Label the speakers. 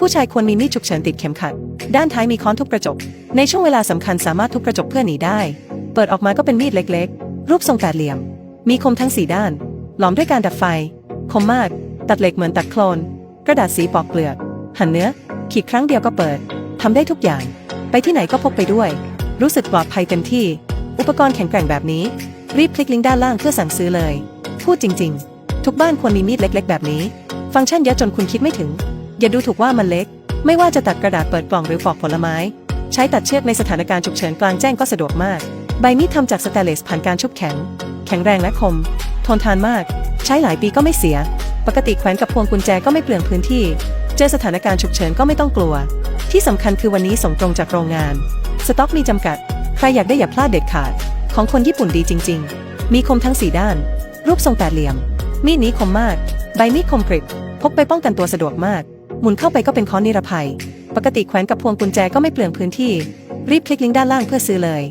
Speaker 1: ผู้ชายควรมีมีดฉุกเฉินติดเข็มขัด ด้านท้ายมีค้อนทุบกระจก ในช่วงเวลาสำคัญสามารถทุบกระจกเพื่อหนีได้ เปิดออกมาก็เป็นมีดเล็กๆ รูปทรงแปดเหลี่ยม มีคมทั้งสี่ด้าน หลอมด้วยการดับไฟ คมมาก ตัดเหล็กเหมือนตัดโคลน กระดาษสีปอกเปลือก หั่นเนื้อ ขีดครั้งเดียวก็เปิดทำได้ทุกอย่าง ไปที่ไหนก็พกไปด้วย รู้สึกปลอดภัยเต็มที่ อุปกรณ์แข็งแกร่งแบบนี้ รีบคลิกลิงก์ด้านล่างเพื่อสั่งซื้อเลย พูดจริง ๆ ทุกบ้านควรมีมีดเล็ก ๆ แบบนี้ ฟังก์ชันเยอะจนคุณคิดไม่ถึง อย่าดูถูกว่ามันเล็ก ไม่ว่าจะตัดกระดาษเปิดกล่องหรือปอกผลไม้ ใช้ตัดเชือกในสถานการณ์ฉุกเฉินกลางแจ้งก็สะดวกมาก ใบมีดทำจากสแตนเลสผ่านการชุบแข็ง แข็งแรงและคม ทนทานมาก ใช้หลายปีก็ไม่เสีย ปกติแขวนกับพวงกุญแจก็ไม่เปลืองพื้นที่ เจอสถานการณ์ฉุกเฉินก็ไม่ต้องกลัว ที่สำคัญคือวันนี้ส่งตรงจากโรงงาน สต็อกมีจำกัด ใครอยากได้อย่าพลาดเด็ดขาด ของคนญี่ปุ่นดีจริง ๆ มีคมทั้งสี่ด้าน รูปทรงแปดเหลี่ยม มีดนี้คมมาก ใบมีดคมกริบพกไปป้องกันตัวสะดวกมาก มุนเข้าไปก็เป็นค้อนนิรภัย ปกติแขวนกับพวงกุญแจก็ไม่เปลืองพื้นที่ รีบคลิกลิงก์ด้านล่างเพื่อซื้อเลย